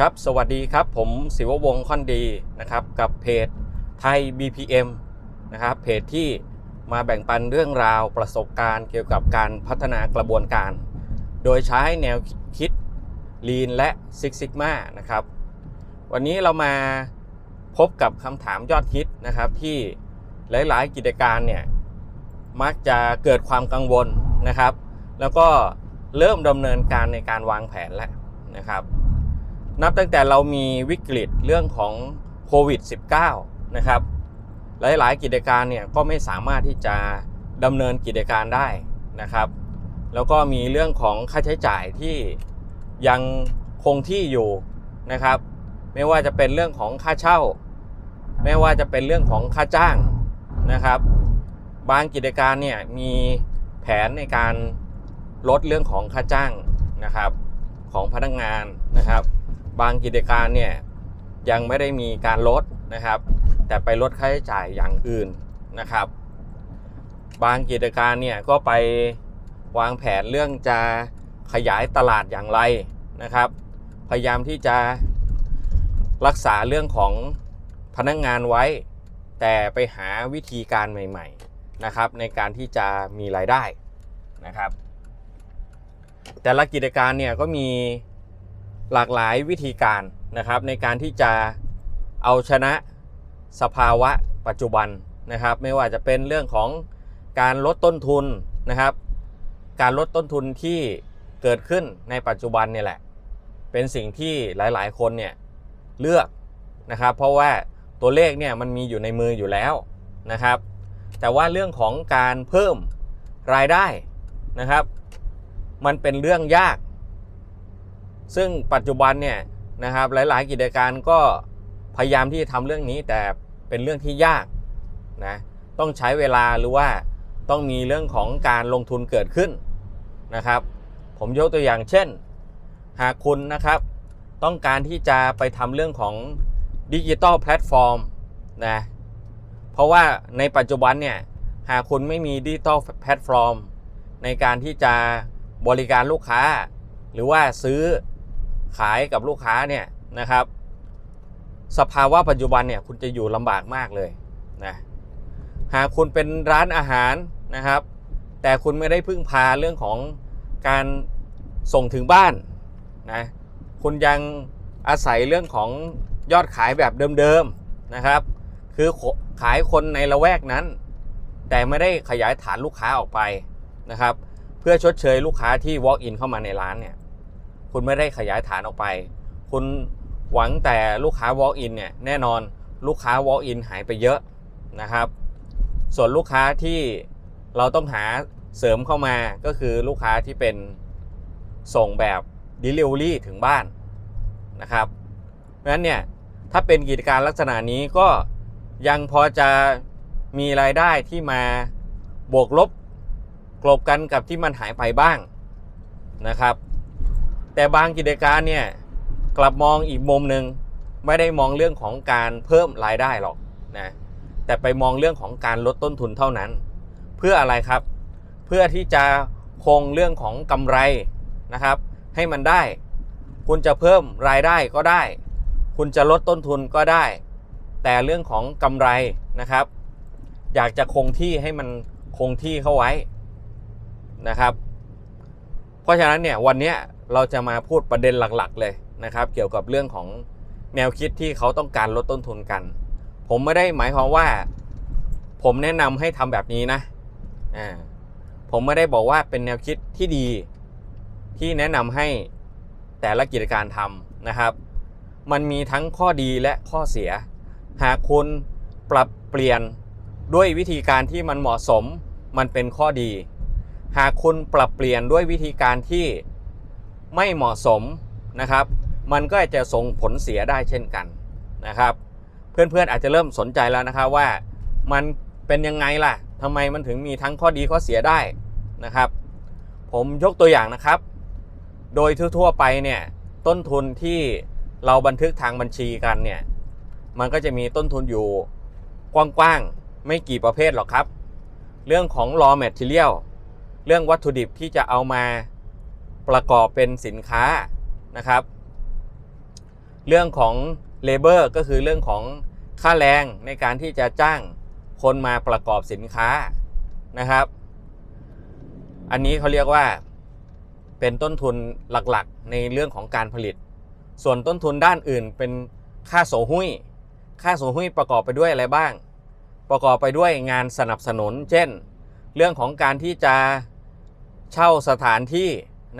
ครับ สวัสดีครับ ผมศิววงศ์ค่อนดีนะครับ กับเพจไทย BPM นะครับ เพจที่มาแบ่งปันเรื่องราวประสบการณ์เกี่ยวกับการพัฒนากระบวนการ โดยใช้แนวคิด Lean และ Six Sigma นะครับ วันนี้เรามาพบกับคำถามยอดฮิตนะครับ ที่หลาย ๆ กิจการเนี่ย มักจะเกิดความกังวลนะครับ แล้วก็เริ่มดำเนินการในการวางแผนแล้วนะครับ นับตั้งแต่เรามีวิกฤตเรื่องของโควิด -19 นะครับ หลายๆ กิจการเนี่ยก็ไม่สามารถที่จะดำเนินกิจการได้นะครับ แล้วก็มีเรื่องของค่าใช้จ่ายที่ยังคงที่อยู่นะครับ ไม่ว่าจะเป็นเรื่องของค่าเช่า ไม่ว่าจะเป็นเรื่องของค่าจ้างนะครับ บางกิจการเนี่ยมีแผนในการลดเรื่องของค่าจ้างนะครับของพนักงานนะครับ บางกิจการเนี่ยยังไม่ได้มีการลดนะครับ แต่ไปลดค่าใช้จ่ายอย่างอื่นนะครับ บางกิจการเนี่ยก็ไปวางแผนเรื่องจะขยายตลาดอย่างไรนะครับ พยายามที่จะรักษาเรื่องของพนักงานไว้ แต่ไปหาวิธีการใหม่ๆนะครับ ในการที่จะมีรายได้นะครับ แต่ละกิจการเนี่ยก็มี หลากหลายวิธีการนะครับในการที่จะเอาชนะสภาวะปัจจุบันนะครับ ไม่ว่าจะเป็นเรื่องของการลดต้นทุนนะครับ การลดต้นทุนที่เกิดขึ้นในปัจจุบันเนี่ยแหละ เป็นสิ่งที่หลายๆ คนเนี่ยเลือกนะครับ เพราะว่าตัวเลขเนี่ยมันมีอยู่ในมืออยู่แล้วนะครับ แต่ว่าเรื่องของการเพิ่มรายได้นะครับ มันเป็นเรื่องยาก ซึ่งปัจจุบันเนี่ยนะครับหลาย ๆ กิจการก็พยายามที่จะทำเรื่องนี้แต่เป็นเรื่องที่ยากนะต้องใช้เวลาหรือว่าต้องมีเรื่องของการลงทุนเกิดขึ้นนะครับ ผมยกตัวอย่างเช่น หากคุณนะครับ ต้องการที่จะไปทำเรื่องของดิจิตอลแพลตฟอร์มนะเพราะว่าในปัจจุบันเนี่ยหากคุณไม่มีดิจิตอลแพลตฟอร์มในการที่จะบริการลูกค้า หรือว่าซื้อ ขายกับลูกค้าเนี่ยนะครับ สภาวะปัจจุบันเนี่ยคุณจะอยู่ลำบากมากเลยนะหากคุณเป็นร้านอาหารนะครับ แต่คุณไม่ได้พึ่งพาเรื่องของการส่งถึงบ้านนะคุณยังอาศัยเรื่องของยอดขายแบบเดิมๆนะครับ คือขายคนในละแวกนั้น แต่ไม่ได้ขยายฐานลูกค้าออกไปนะครับ เพื่อชดเชยลูกค้าที่ walk in เข้ามาในร้านเนี่ย คุณไม่ได้ขยายฐานออกไป คุณหวังแต่ลูกค้า walk in เนี่ยแน่นอนลูกค้า walk in หายไปเยอะนะครับ ส่วนลูกค้าที่เราต้องหาเสริมเข้ามาก็คือลูกค้าที่เป็นส่งแบบ delivery ถึงบ้านนะครับเพราะฉะนั้นเนี่ยถ้าเป็นกิจการลักษณะนี้ก็ยังพอจะมีรายได้ที่มาบวกลบกลบกันกับที่มันหายไปบ้างนะครับ แต่บางกิจการเนี่ยกลับมองอีกมุมหนึ่งไม่ได้มองเรื่องของการเพิ่มรายได้หรอกนะแต่ไปมองเรื่องของการลดต้นทุนเท่านั้น เพื่ออะไรครับ เพื่อที่จะคงเรื่องของกำไรนะครับ ให้มันได้ คุณจะเพิ่มรายได้ก็ได้ คุณจะลดต้นทุนก็ได้ แต่เรื่องของกำไรนะครับ อยากจะคงที่ให้มันคงที่เข้าไว้นะครับ เพราะฉะนั้นเนี่ยวันนี้ เราจะมาพูดประเด็นหลักๆ เลยนะครับ เกี่ยวกับเรื่องของแนวคิดที่เขาต้องการลดต้นทุนกัน ผมไม่ได้หมายความว่า ผมแนะนำให้ทำแบบนี้นะอ่าผมไม่ได้บอกว่าเป็นแนวคิดที่ดีที่แนะนำให้แต่ละกิจการทำนะครับ มันมีทั้งข้อดีและข้อเสีย หากคุณปรับเปลี่ยนด้วยวิธีการที่มันเหมาะสมมันเป็นข้อดี หากคุณปรับเปลี่ยนด้วยวิธีการที่ ไม่เหมาะสมนะครับ มันก็จะส่งผลเสียได้เช่นกันนะครับ เพื่อนๆอาจจะเริ่มสนใจแล้วนะครับว่ามันเป็นยังไงล่ะทำไมมันถึงมีทั้งข้อดีข้อเสียได้นะครับ ผมยกตัวอย่างนะครับ โดยทั่วๆไปเนี่ยต้นทุนที่เราบันทึกทางบัญชีกันเนี่ยมันก็จะมีต้นทุนอยู่กว้างๆไม่กี่ประเภทหรอกครับ เรื่องของ raw material เรื่องวัตถุดิบที่จะเอามา ประกอบเป็นสินค้านะครับ เรื่องของเลเบอร์ก็คือเรื่องของค่าแรงในการที่จะจ้างคนมาประกอบสินค้านะครับ อันนี้เขาเรียกว่าเป็นต้นทุนหลักๆ ในเรื่องของการผลิต ส่วนต้นทุนด้านอื่นเป็นค่าโสหุ้ย ค่าโสหุ้ยประกอบไปด้วยอะไรบ้าง ประกอบไปด้วยงานสนับสนุน เช่น เรื่องของการที่จะเช่าสถานที่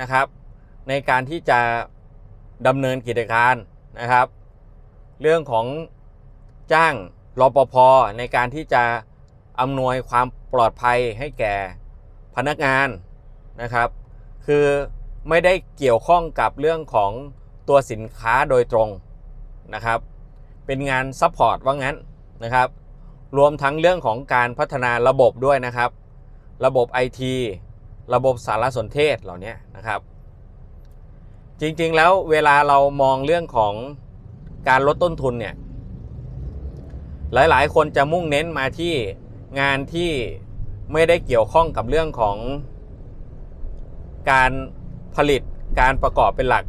นะครับ ในการที่จะดำเนินกิจการนะครับ เรื่องของจ้างรปภในการที่จะอำนวยความปลอดภัยให้แก่พนักงานนะครับ คือไม่ได้เกี่ยวข้องกับเรื่องของตัวสินค้าโดยตรงนะครับ เป็นงานซัพพอร์ตว่างั้นนะครับ รวมทั้งเรื่องของการพัฒนาระบบด้วยนะครับ ระบบ IT ระบบสารสนเทศเหล่านี้นะครับ จริงๆแล้วเวลาเรามองเรื่องของการลดต้นทุนเนี่ยหลายๆ คนจะมุ่งเน้นมาที่งานที่ไม่ได้เกี่ยวข้องกับเรื่องของการผลิตการประกอบเป็นหลัก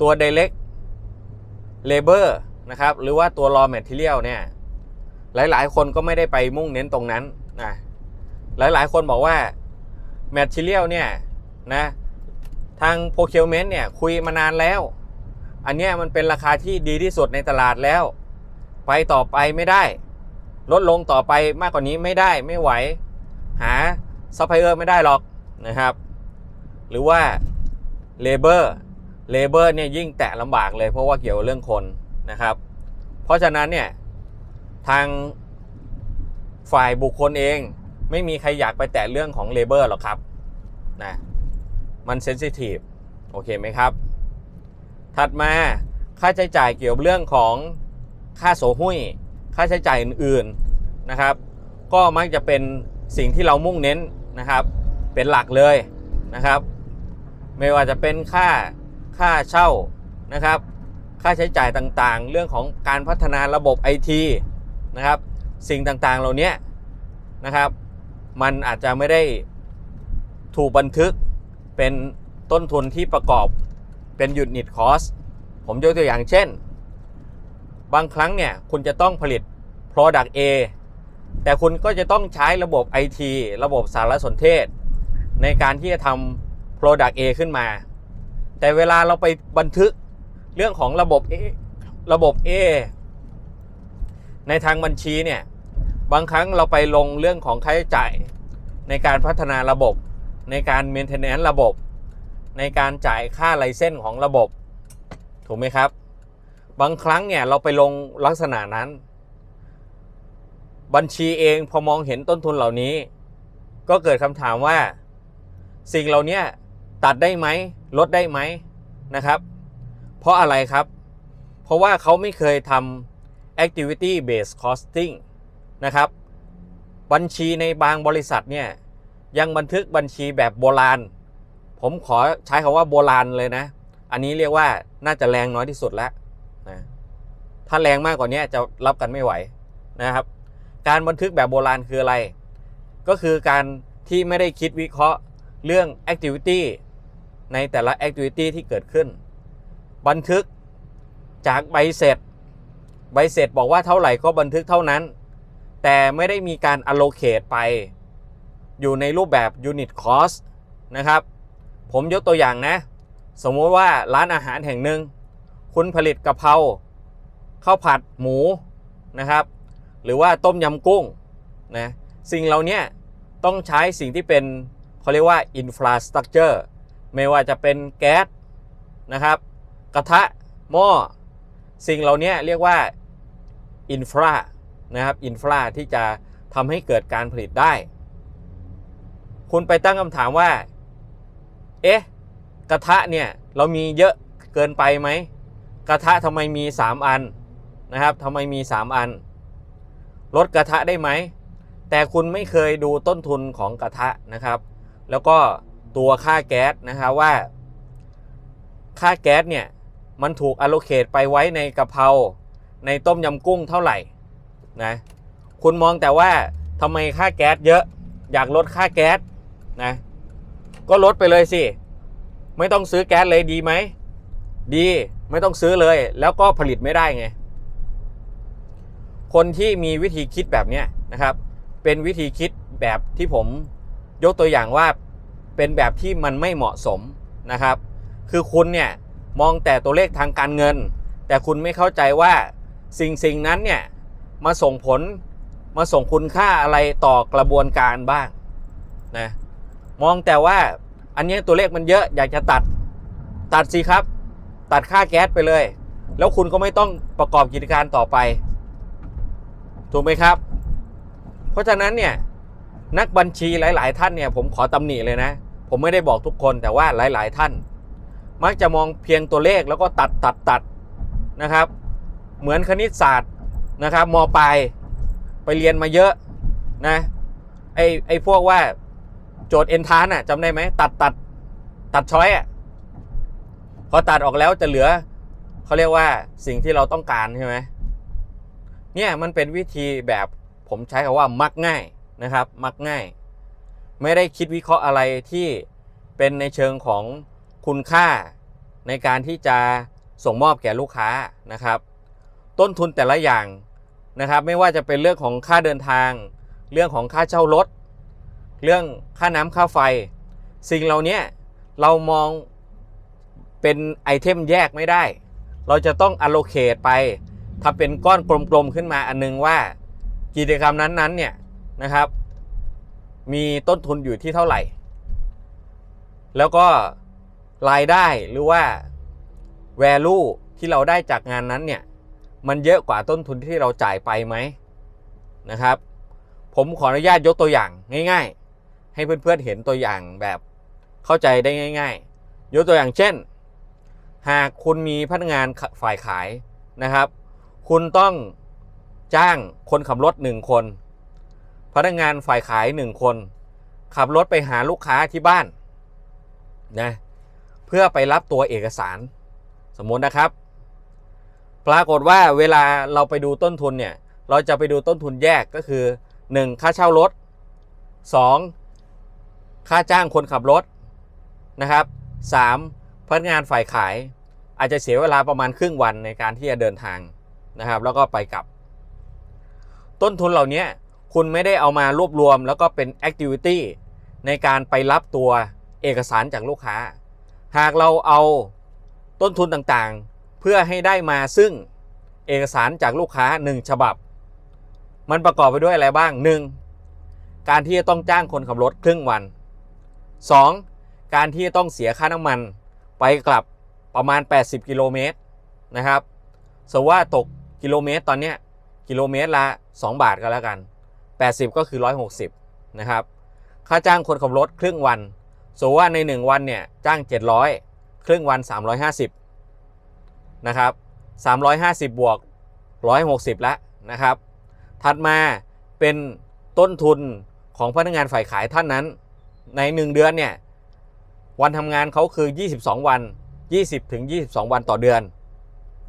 ตัว direct labor นะครับ หรือว่าตัว raw material เนี่ย หลายๆ คนก็ไม่ได้ไปมุ่งเน้นตรงนั้นนะหลายๆ คนบอกว่า material เนี่ยนะทาง procurement เนี่ยคุยมานานแล้ว อันเนี้ยมันเป็นราคาที่ดีที่สุดในตลาดแล้ว ไปต่อไปไม่ได้ ลดลงต่อไปมากกว่านี้ไม่ได้ไม่ไหว หาซัพพลายเออร์ไม่ได้หรอกนะครับ หรือว่าเลเบอร์เลเบอร์เนี่ยยิ่งแตะลำบากเลยเพราะว่าเกี่ยวเรื่องคนนะครับ เพราะฉะนั้นเนี่ยทางฝ่ายบุคคลเอง ไม่มีใครอยากไปแตะเรื่องของเลเบอร์หรอกครับนะมันเซนซิทีฟโอเคไหมครับ ถัดมาค่าใช้จ่ายเกี่ยวกับเรื่องของค่าโสหุ้ย ค่าใช้จ่ายอื่นๆนะครับ ก็มักจะเป็นสิ่งที่เรามุ่งเน้นนะครับ เป็นหลักเลยนะครับ ไม่ว่าจะเป็นค่าค่าเช่านะครับ ค่าใช้จ่ายต่างๆ เรื่องของการพัฒนาระบบไอทีนะครับ สิ่งต่างๆเหล่านี้นะครับ มันอาจจะไม่ได้ถูกบันทึกเป็นต้นทุนที่ประกอบเป็นยูนิตคอสผมยกตัวอย่างเช่น บางครั้งเนี่ยคุณจะต้องผลิต Product A แต่คุณก็จะต้องใช้ระบบ IT ระบบสารสนเทศ ในการที่จะทำ Product A ขึ้นมา แต่เวลาเราไปบันทึกเรื่องของระบบ A ระบบ A ในทางบัญชีเนี่ย บางครั้งเราไปลงเรื่องของค่าใช้จ่าย ในการพัฒนาระบบ ในการ maintenance ระบบ ในการจ่ายค่าไลเซนส์ของระบบ ถูกไหมครับ บางครั้งเนี่ยเราไปลงลักษณะนั้น บัญชีเองพอมองเห็นต้นทุนเหล่านี้ ก็เกิดคำถามว่า สิ่งเหล่านี้ตัดได้ไหมลดได้ไหมนะครับ เพราะอะไรครับ เพราะว่าเขาไม่เคยทำ activity based costing นะครับ บัญชีในบางบริษัทเนี่ยยังบันทึกบัญชีแบบโบราณ ผมขอใช้คำว่าโบราณเลยนะ อันนี้เรียกว่าน่าจะแรงน้อยที่สุดแล้วนะถ้าแรงมากกว่านี้จะรับกันไม่ไหวนะครับ การบันทึกแบบโบราณคืออะไร ก็คือการที่ไม่ได้คิดวิเคราะห์เรื่อง activity ในแต่ละ activity ที่เกิดขึ้น บันทึกจากใบเสร็จ ใบเสร็จบอกว่าเท่าไหร่ก็บันทึกเท่านั้น แต่ไม่ได้มีการ allocate ไป อยู่ในรูปแบบ unit cost นะครับ ผมยกตัวอย่างนะ สมมติว่าร้านอาหารแห่งหนึ่ง คุณผลิตกะเพราข้าวผัดหมูนะครับ หรือว่าต้มยำกุ้งนะสิ่งเหล่านี้ต้องใช้สิ่งที่เป็นเขาเรียกว่า infrastructure ไม่ว่าจะเป็นแก๊สนะครับ กระทะหม้อสิ่งเหล่านี้เรียกว่า infra นะครับ infra ที่จะทำให้เกิดการผลิตได้ คุณไปตั้งคำถามว่า เอ๊ะ กระทะเนี่ยเรามีเยอะเกินไปไหม กระทะทำไมมี 3 อันนะครับทำไมมี 3 อัน ลดกระทะได้ไหม แต่คุณไม่เคยดูต้นทุนของกระทะนะครับ แล้วก็ตัวค่าแก๊สนะครับว่า ค่าแก๊สเนี่ยมันถูกอ l ล c a t e ไปไว้ในกะเพราในต้มยำกุ้งเท่าไหร่ นะคุณมองแต่ว่าทำไมค่าแก๊สเยอะ อยากลดค่าแก๊สนะก็ลดไปเลยสิ ไม่ต้องซื้อแก๊สเลยดีไหม ดีไม่ต้องซื้อเลย แล้วก็ผลิตไม่ได้ไง คนที่มีวิธีคิดแบบนี้นะครับ เป็นวิธีคิดแบบที่ผมยกตัวอย่างว่าเป็นแบบที่มันไม่เหมาะสมนะครับ คือคุณเนี่ยมองแต่ตัวเลขทางการเงิน แต่คุณไม่เข้าใจว่าสิ่งสิ่งนั้นเนี่ย มาส่งผลมาส่งคุณค่าอะไรต่อกระบวนการบ้างนะมองแต่ว่าอันนี้ตัวเลขมันเยอะอยากจะตัดตัดสิครับ ตัดค่าแก๊สไปเลย แล้วคุณก็ไม่ต้องประกอบกิจการต่อไป ถูกไหมครับ เพราะฉะนั้นเนี่ยนักบัญชีหลาย ๆ ท่านเนี่ยผมขอตำหนิเลยนะ ผมไม่ได้บอกทุกคนแต่ว่าหลาย ๆ ท่าน มักจะมองเพียงตัวเลขแล้วก็ตัดตัดตัดนะครับ เหมือนคณิตศาสตร์ นะครับมปลายไปเรียนมาเยอะนะไอไอพวกว่าโจทย์เอนทานอะจำได้ไหมตัดตัดตัดช้อยอะพอตัดออกแล้วจะเหลือเขาเรียกว่าสิ่งที่เราต้องการใช่ไหมเนี่ยมันเป็นวิธีแบบผมใช้คำว่ามักง่ายนะครับ มักง่าย ไม่ได้คิดวิเคราะห์อะไรที่เป็นในเชิงของคุณค่าในการที่จะส่งมอบแก่ลูกค้านะครับ ต้นทุนแต่ละอย่าง นะครับ ไม่ว่าจะเป็นเรื่องของค่าเดินทาง เรื่องของค่าเช่ารถ เรื่องค่าน้ำค่าไฟ สิ่งเหล่านี้เรามองเป็นไอเทมแยกไม่ได้ เราจะต้อง allocate ไปถ้าเป็นก้อนกลมๆขึ้นมาอันนึงว่ากิจกรรมนั้นๆเนี่ยนะครับ มีต้นทุนอยู่ที่เท่าไหร่ แล้วก็รายได้หรือว่า value ที่เราได้จากงานนั้นเนี่ย มันเยอะกว่าต้นทุนที่เราจ่ายไปไหมนะครับ ผมขออนุญาตยกตัวอย่างง่าย ๆ ให้เพื่อนๆเห็นตัวอย่างแบบเข้าใจได้ง่าย ๆ ยกตัวอย่างเช่น หากคุณมีพนักงานฝ่ายขายนะครับ คุณต้องจ้างคนขับรถหนึ่งคน พนักงานฝ่ายขายหนึ่งคน ขับรถไปหาลูกค้าที่บ้านนะเพื่อไปรับตัวเอกสาร สมมตินะครับ ปรากฏว่าเวลาเราไปดูต้นทุนเนี่ย เราจะไปดูต้นทุนแยกก็คือ 1. ค่าเช่ารถ 2. ค่าจ้างคนขับรถนะครับ 3. พนักงานฝ่ายขาย อาจจะเสียเวลาประมาณครึ่งวันในการที่จะเดินทางนะครับ แล้วก็ไปกลับ ต้นทุนเหล่านี้คุณไม่ได้เอามารวบรวม แล้วก็เป็นแอคทิวิตี้ในการไปรับตัวเอกสารจากลูกค้า หากเราเอาต้นทุนต่างๆ เพื่อให้ได้มาซึ่งเอกสารจากลูกค้า 1 ฉบับ มันประกอบไปด้วยอะไรบ้าง 1. การที่จะต้องจ้างคนขับรถครึ่งวัน 2. การที่จะต้องเสียค่าน้ำมันไปกลับประมาณ 80 กิโลเมตรนะครับสว่าตกกิโลเมตรตอนเนี้ยกิโลเมตรละ 2 บาทก็แล้วกัน 80 ก็คือ 160 นะครับ ค่าจ้างคนขับรถครึ่งวันสว่าใน 1 วันเนี่ยจ้าง 700 ครึ่งวัน 350 นะครับ350 บวก 160 แล้วนะครับ ถัดมาเป็นต้นทุนของพนักงานฝ่ายขายท่านนั้น ใน 1 เดือนเนี่ยวันทำงานเขาคือ 22 วัน 20ถึง22 วันต่อเดือน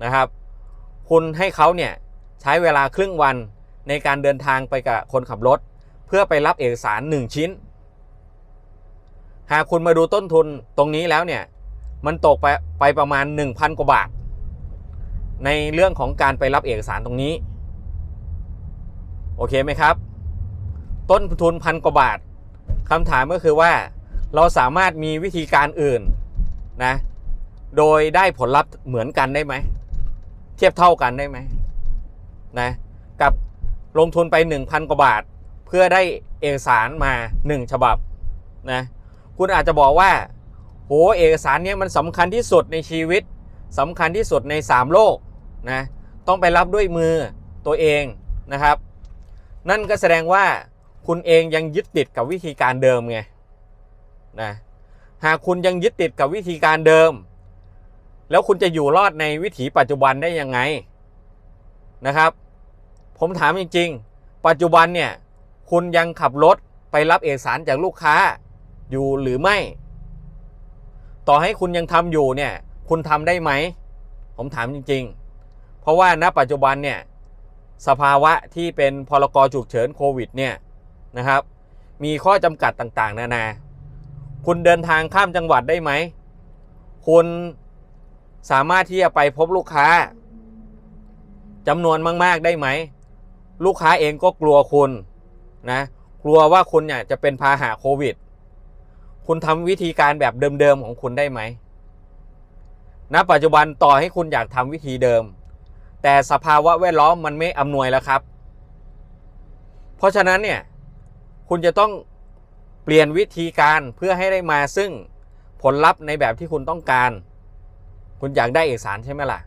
นะครับ คุณให้เขาเนี่ยใช้เวลาครึ่งวันในการเดินทางไปกับคนขับรถ เพื่อไปรับเอกสาร 1 ชิ้น หากคุณมาดูต้นทุนตรงนี้แล้วเนี่ยมันตกไปไปประมาณ 1,000 กว่าบาท ในเรื่องของการไปรับเอกสารตรงนี้ โอเคไหมครับ ต้นทุนพันกว่าบาทคำถามก็คือว่าเราสามารถมีวิธีการอื่นนะโดยได้ผลลัพธ์เหมือนกันได้ไหม เทียบเท่ากันได้ไหมนะกับลงทุนไป 1,000 กว่าบาท เพื่อได้เอกสารมา 1 ฉบับนะคุณอาจจะบอกว่า โหเอกสารเนี้ยมันสำคัญที่สุดในชีวิตสำคัญที่สุดใน 3 โลก นะต้องไปรับด้วยมือตัวเองนะครับ นั่นก็แสดงว่าคุณเองยังยึดติดกับวิธีการเดิมไงนะหากคุณยังยึดติดกับวิธีการเดิม แล้วคุณจะอยู่รอดในวิถีปัจจุบันได้ยังไงนะครับ ผมถามจริงๆ ปัจจุบันเนี่ยคุณยังขับรถไปรับเอกสารจากลูกค้าอยู่หรือไม่ ต่อให้คุณยังทำอยู่เนี่ยคุณทำได้ไหม ผมถามจริง ๆ เพราะว่าณปัจจุบันเนี่ยสภาวะที่เป็นพรกฉุกเฉินโควิดเนี่ยนะครับ มีข้อจำกัดต่างๆ นานา คุณเดินทางข้ามจังหวัดได้ไหม คุณสามารถที่จะไปพบลูกค้าจำนวนมาก ๆ ได้ไหม ลูกค้าเองก็กลัวคุณนะกลัวว่าคุณเนี่ยจะเป็นพาหะโควิด คุณทำวิธีการแบบเดิม ๆ ของคุณได้ไหมณปัจจุบันต่อให้คุณอยากทำวิธีเดิม แต่สภาวะแวดล้อมมันไม่อำนวยแล้วครับ เพราะฉะนั้นเนี่ยคุณจะต้องเปลี่ยนวิธีการเพื่อให้ได้มาซึ่งผลลัพธ์ในแบบที่คุณต้องการ คุณอยากได้เอกสารใช่ไหมล่ะ